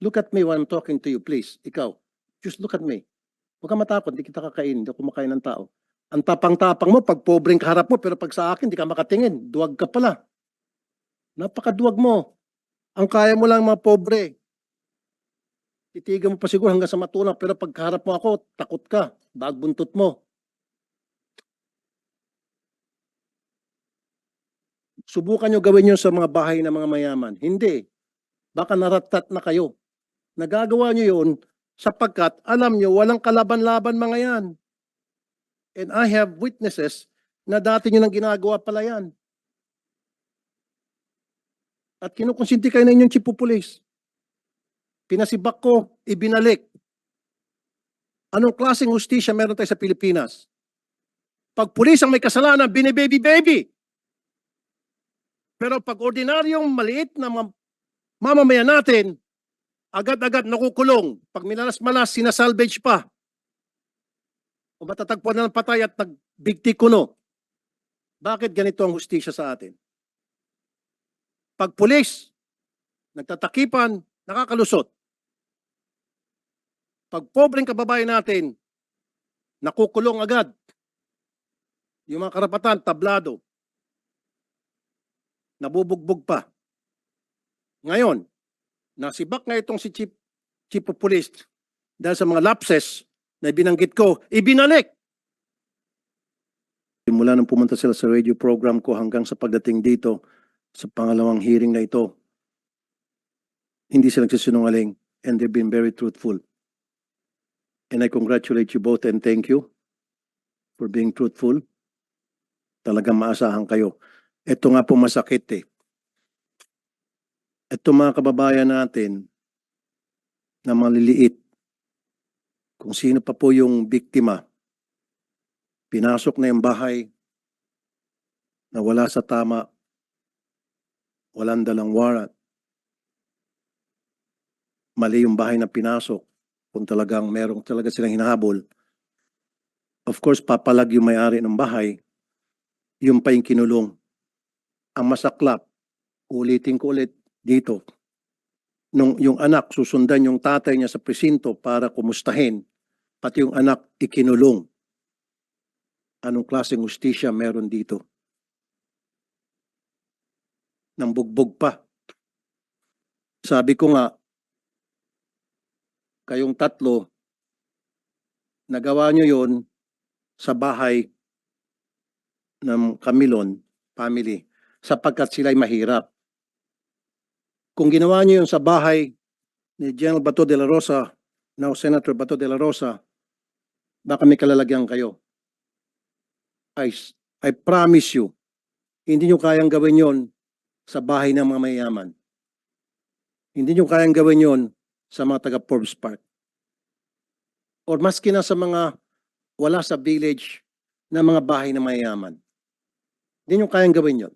Look at me when I'm talking to you, please. Ikaw, just look at me. Huwag ka matakot, hindi kita kakainin, hindi kumakain ng tao. Ang tapang-tapang mo, pag pobreng kaharap mo, pero pag sa akin, hindi ka makatingin. Duwag ka pala. Napakaduwag mo. Ang kaya mo lang mga pobre. Titigan mo pa siguro hanggang sa matulak, pero pag kaharap mo ako, takot ka. Bagbuntot mo. Subukan nyo gawin yun sa mga bahay ng mga mayaman. Hindi. Baka naratat na kayo. Nagagawa nyo yun sapagkat alam nyo walang kalaban-laban mga yan. And I have witnesses na dati nyo nang ginagawa pala yan. At kinukonsinti kayo na inyong police. Pinasibak ko, ibinalik. Anong klaseng hustisya meron tayo sa Pilipinas? Pag pulis ang may kasalanan, binibaby-baby. Pero pag ordinaryong maliit na mam- mamamayan natin, agad-agad nakukulong. Pag minalas-malas, sinasalvage pa. O matatagpuan na ng patay at nagbigti kuno. Bakit ganito ang hustisya sa atin? Pag pulis, nagtatakipan, nakakalusot. Pag pobreng kababayan natin, nakukulong agad. Yung mga karapatan, tablado. Nabubugbog pa. Ngayon, nasibak na itong si Chief, Chief of Police dahil sa mga lapses na binanggit ko, ibinalik. Mula nang pumunta sila sa radio program ko hanggang sa pagdating dito sa pangalawang hearing na ito, hindi sila nagsisinungaling and they've been very truthful. And I congratulate you both and thank you for being truthful. Talagang maasahan kayo. Ito nga po masakit eh. Ito mga kababayan natin na maliliit, kung sino pa po yung biktima, pinasok na yung bahay na wala sa tama, walang dalang warrant. Mali yung bahay na pinasok, kung talagang merong talaga silang hinahabol. Of course, papalag yung may-ari ng bahay, yung pa yung kinulong. Ang masaklap, ulitin ko ulit dito, nung yung anak susundan yung tatay niya sa presinto para kumustahin, pati yung anak ikinulong. Anong klaseng justisya meron dito? Nang bugbog pa. Sabi ko nga, kayong tatlo, nagawa nyo yon sa bahay ng Camilon family sapagkat sila'y mahirap. Kung ginawa niyo yun sa bahay ni General Bato de la Rosa, now Senator Bato de la Rosa, baka may kalalagyan kayo. I, I promise you, hindi nyo kayang gawin yon sa bahay ng mga mayayaman. Hindi nyo kayang gawin yon sa mga taga Forbes Park. Or maski na sa mga wala sa village na mga bahay na mayayaman. Hindi nyo kayang gawin yon.